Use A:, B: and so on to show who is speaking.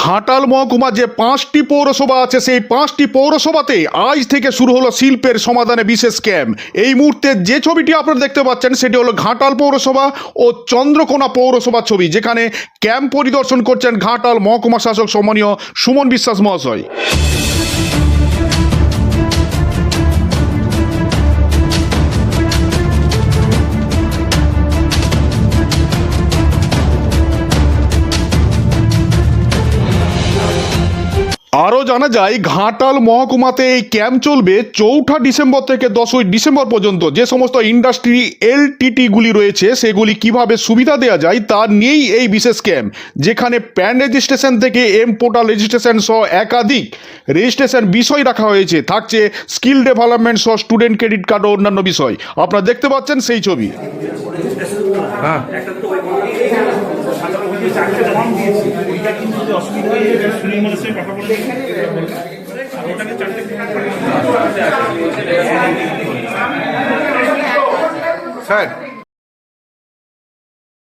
A: ঘাটাল মহকুমা যে পাঁচটি পৌরসভা আছে, সেই পাঁচটি পৌরসভাতে আজ থেকে শুরু হলো শিল্পের সমাধানে বিশেষ ক্যাম্প। এই মুহূর্তে যে ছবিটি আপনারা দেখতে পাচ্ছেন, সেটি হলো ঘাটাল পৌরসভা ও চন্দ্রকোনা পৌরসভা ছবি, যেখানে ক্যাম্প পরিদর্শন করছেন ঘাটাল মহকুমা শাসক সম্মানীয় সুমন বিশ্বাস মহাশয়। আরও জানা যায়, ঘাটাল মহকুমাতে এই ক্যাম্প চলবে চৌঠা ডিসেম্বর থেকে দশই ডিসেম্বর পর্যন্ত। যে সমস্ত ইন্ডাস্ট্রি এলটিটিগুলি রয়েছে, সেগুলি কীভাবে সুবিধা দেওয়া যায় তা নিয়েই এই বিশেষ ক্যাম্প, যেখানে প্যান রেজিস্ট্রেশন থেকে এম পোর্টাল রেজিস্ট্রেশন সহ একাধিক রেজিস্ট্রেশন বিষয় রাখা হয়েছে। থাকছে স্কিল ডেভেলপমেন্ট সহ স্টুডেন্ট ক্রেডিট কার্ড ও অন্যান্য বিষয়। আপনারা দেখতে পাচ্ছেন সেই ছবি।
B: হ্যাঁ।
C: চারটে ফর্ম দিয়েছি। ওইটা কিন্তু যদি অসুবিধা হয় সুনীল মলের সঙ্গে কথা বলে ওটাকে চারটে
B: স্যার